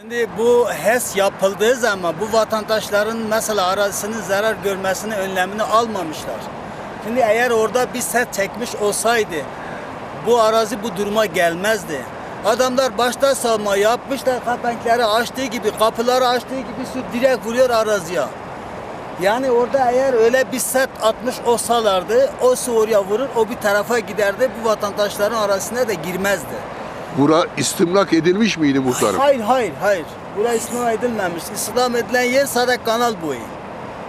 Şimdi bu HES yapıldığı zaman bu vatandaşların mesela arazisinin zarar görmesini önlemini almamışlar. Şimdi eğer orada bir set çekmiş olsaydı bu arazi bu duruma gelmezdi. Adamlar başta savunma yapmışlar kapenkleri açtığı gibi kapıları açtığı gibi su direkt vuruyor araziye. Yani orada eğer öyle bir set atmış olsalardı o su oraya vurur o bir tarafa giderdi bu vatandaşların arasına da girmezdi. Bura istimlak edilmiş miydi muhtarım? Hayır hayır hayır. Burası istismar edilmemiş. İstismar edilen yer sadece kanal boyu.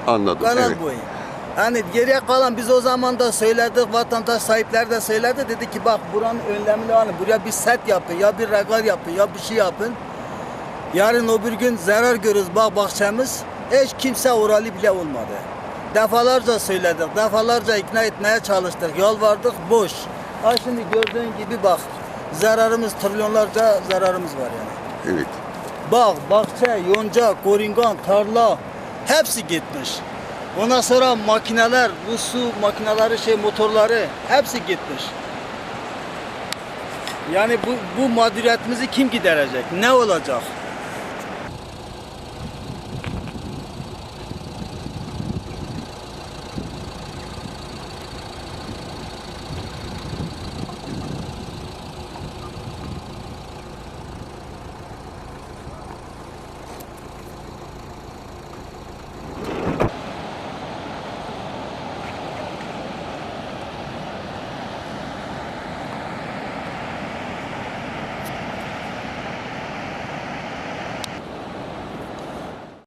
Anladım. Kanal evet. boyu. Yani geriye kalan biz o zaman da söyledik, vatandaş sahipleri de söyledi. Dedi ki bak buranın önlemini alın. Buraya bir set yapın, ya bir regal yapın, ya bir şey yapın. Yarın o bir gün zarar görürüz bak bahçemiz. Hiç kimse oralı bile olmadı. Defalarca söyledik, defalarca ikna etmeye çalıştık, yalvardık, boş. Ha şimdi gördüğün gibi bak, zararımız, trilyonlarca zararımız var yani. Evet. Bağ, bahçe, yonca, koringan, tarla hepsi gitmiş. Ondan sonra makineler, bu su makineleri, şey motorları hepsi gitmiş. Yani bu, bu mağduriyetimizi kim giderecek? Ne olacak?